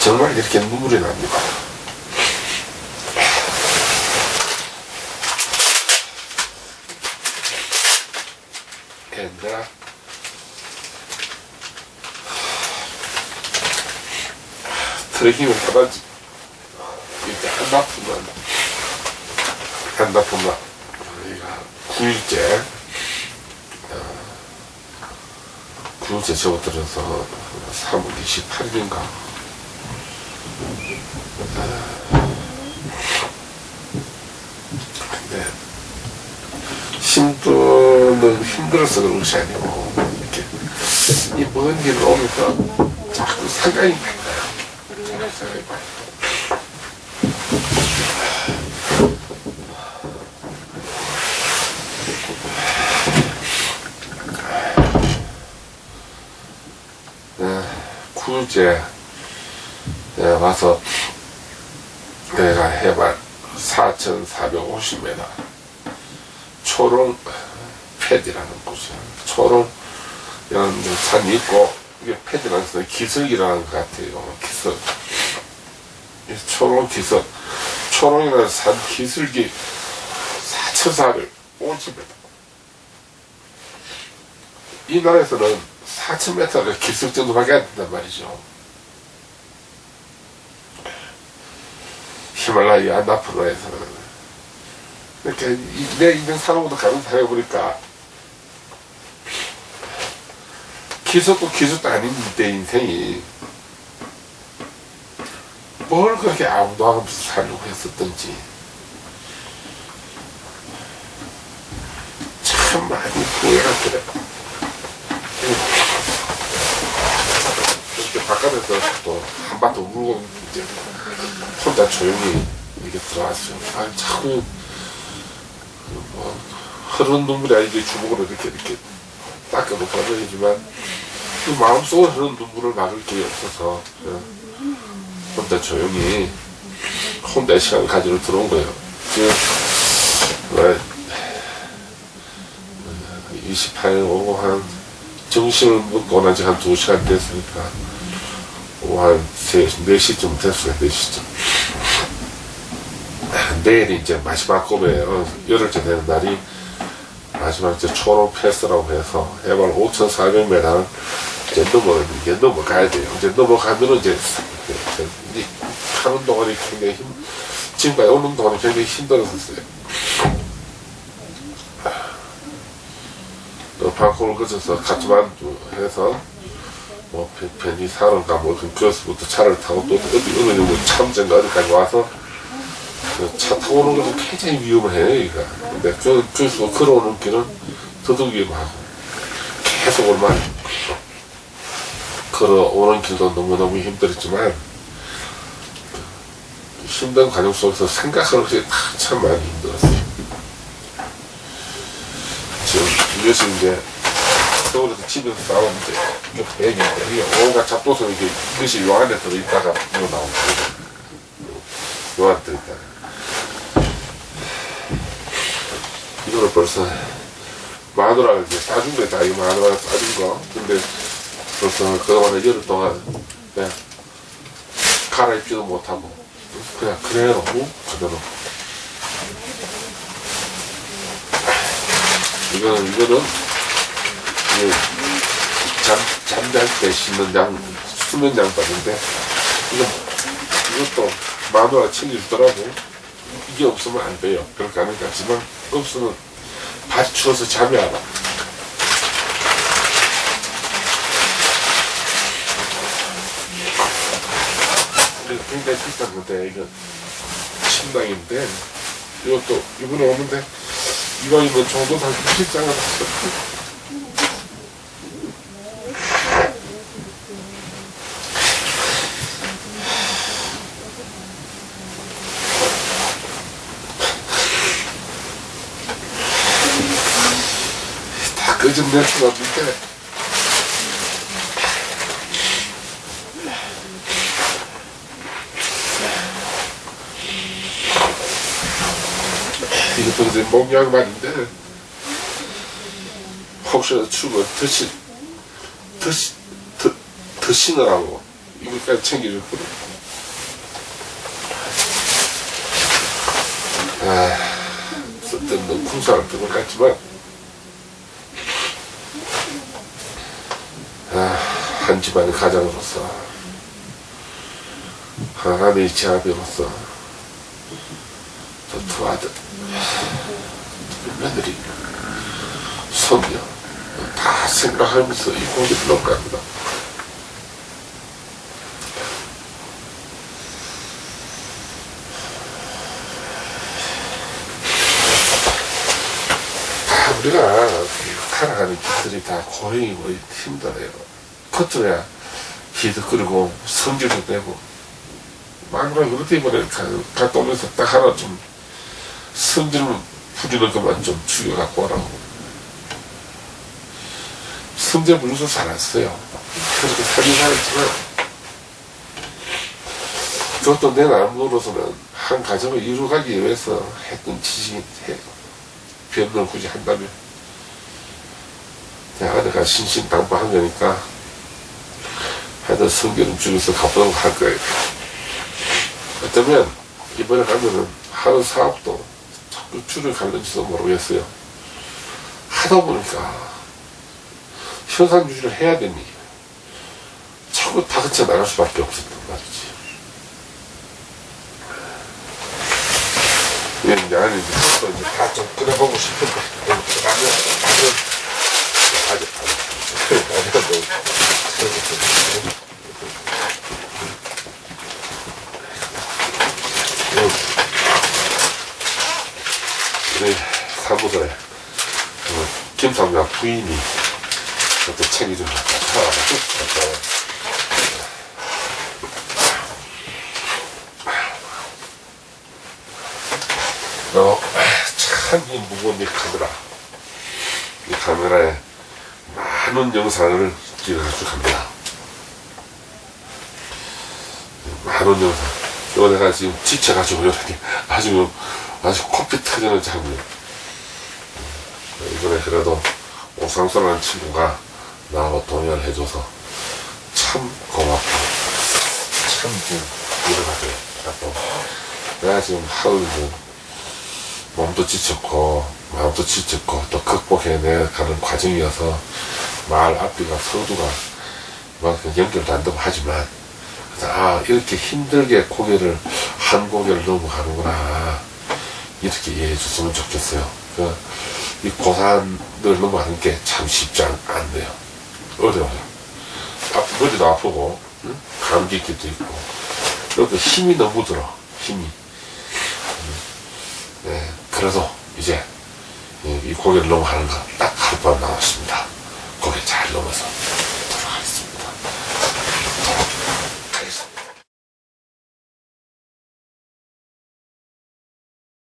정말 이렇게 눈물이 납니다. 엔다. 트레킹을 하다지 이렇게 한 납품만 한 납품만 우리가 9일째 9일째 접어들어서 3월 28일인가 근데 힘드는 힘들어서 그런 것이 아니고 이렇게 이 먼 길을 오니까 자꾸 생각이. 자꾸 생각이. 네, 9일째 네, 와서 내가 해발 4,450m 초롱 패디라는 곳이야. 초롱 이런 데 산이 있고 이게 패디라는 것은 기슭이라는 것 같아요. 이 초롱 기슭. 초롱이라는 산 기슭이 4,450m. 이 나라에서는 4,000m가 기슭 정도밖에 안 된단 말이죠. 안나프로에서는 이렇게 이- 내 인생 사는 것도 가면서 해보니까 기숙도 기숙도 아닌 내 인생이 뭘 그렇게 아무도 하면서 살려고 했었던지 참 많이 후회가 그래 이렇게 바깥에서 또 한바탕 울고 이제 혼자 조용히 이렇게 들어왔어요. 아, 자꾸, 그 뭐, 흐르는 눈물이 아니지 주먹으로 이렇게, 이렇게 닦아놓고 하지만, 그 마음속으로 흐르는 눈물을 막을 게 없어서, 혼자 조용히, 혼자 시간을 가지러 들어온 거예요. 지금, 왜, 28일 오후 한, 점심을 먹고 난 지 한 2시간 됐으니까, 한 3, 4시쯤 됐어요, 4시쯤. 내일이 이제 마지막 꿈이에요. 열흘째 되는 날이 마지막 이제 초록 패스라고 해서 해발 5,400m 이제 넘어, 이제 넘어가야 돼요. 이제 넘어가면은 이제, 이제, 하는 동안이 굉장히 힘, 지금까지 오는 동안이 굉장히 힘들었었어요. 또 방콕을 거쳐서 카트만두 해서 뭐 펜- 펜지사는가 뭐 그거서부터 차를 타고 또 어디 어느 정도 참전가 어디까지 와서 그차 타고 오는 것은 굉장히 위험해요 이거. 근데 그 그래서 걸어오는 길은 더더욱 위험하고. 계속 얼마 걸어오는 길도 너무너무 힘들었지만 그 힘든 과정 속에서 생각하는 것이 다참 많이 힘들었어요. 지금 이것이 이제 서울에서 집에서 싸우면 이제 이게 배경인데 이게 온갖 잡도서 이게 이것이 요 안에 들어있다가 이거 나오고 요 안에 들어있다가. 이거를 벌써 마누라가 이제 싸준 거다 이 마누라가 싸준 거. 근데 벌써 그동안에 열흘 동안 그냥 갈아입지도 못하고 그냥 그대로 그대로. 이거는 이거는 잠 잠잘 때 씻는 양 수면 양반인데 이거 이것도 마누라 챙겨주더라고 이게 없으면 안 돼요 그렇게 하는 것 같지만 없으면 밭이 추워서 잠이 안 와. 굉장히 비싼 건데 이거 침낭인데 이것도 이번에 오는데 이왕이면 정도 다거 샀어. 요즘 몇수 없는데. 이것도 이제 목양만인데 혹시나 죽어 드시 드시 드, 드시느라고 이것까지 챙겨줄 거라 아, 썼던 너 군사를 뜨는 것 같지만 한 집안의 가장으로서, 하나님의 제아비로서, 저두 아들, 두 며느리, 손녀, 다 생각하면서 이 고기를 넣을 겁니다. 다 우리가 살아가는 길들이 다 고행이고 힘들어요. 겉으로야 기도 끓이고 성질도 내고 막으로 그렇게 보내 갔다 오면서 딱 하나 좀 성질 부리는 것만 좀 죽여갖고 오라고. 성질 부려서 살았어요. 그렇게 살긴 살았지만 그것도 내 나름으로서는 한 가정을 이루가기 위해서 했던 지식인데 변론을 굳이 한다면 내 아내가 신신당부한 거니까 하여튼 성결은 죽여서 갚도록 할 거예요. 어쩌면 이번에 가면은 하는 사업도 자꾸 줄을 갈는지도 모르겠어요. 하다 보니까 현상 유지를 해야 되니 자꾸 다그쳐 나갈 수밖에 없었단 말이지. 예, 아니 이제 또 이제 다좀 끓여보고 싶은데 라면 라면 아직 아직 라면도 우리 사무소에 그 김상자 부인이 그때 책이 좀 찾아와서 너, 참, 이 무거운 이 카메라. 이 카메라에 많은 영상을 찍어가지고 갑니다. 많은 영상. 이거 내가 지금 지쳐가지고 이러니 아주, 아주 코피 터지는 장면. 이번에 그래도 오상수라는 친구가 나하고 동의를 해줘서 참 고맙고, 참, 이래가지고, 또, 내가 지금 하루 좀 몸도 지쳤고 마음도 지쳤고 또 극복해내 가는 과정이어서 말 앞뒤가 서두가 막 연결도 안 되고 하지만 아 이렇게 힘들게 고개를 한 고개를 넘어가는구나. 이렇게 이해해 줬으면 좋겠어요. 그, 이 고산을 넘어가는 게 참 쉽지 않, 않네요. 어려워요. 아, 머리도 아프고 응? 감기기도 있고. 그리고 힘이 너무 들어. 힘이. 네, 그래도 이제 이, 이 고개를 넘어가는 거 딱 하룻밤 남았습니다. 고개 잘 넘어서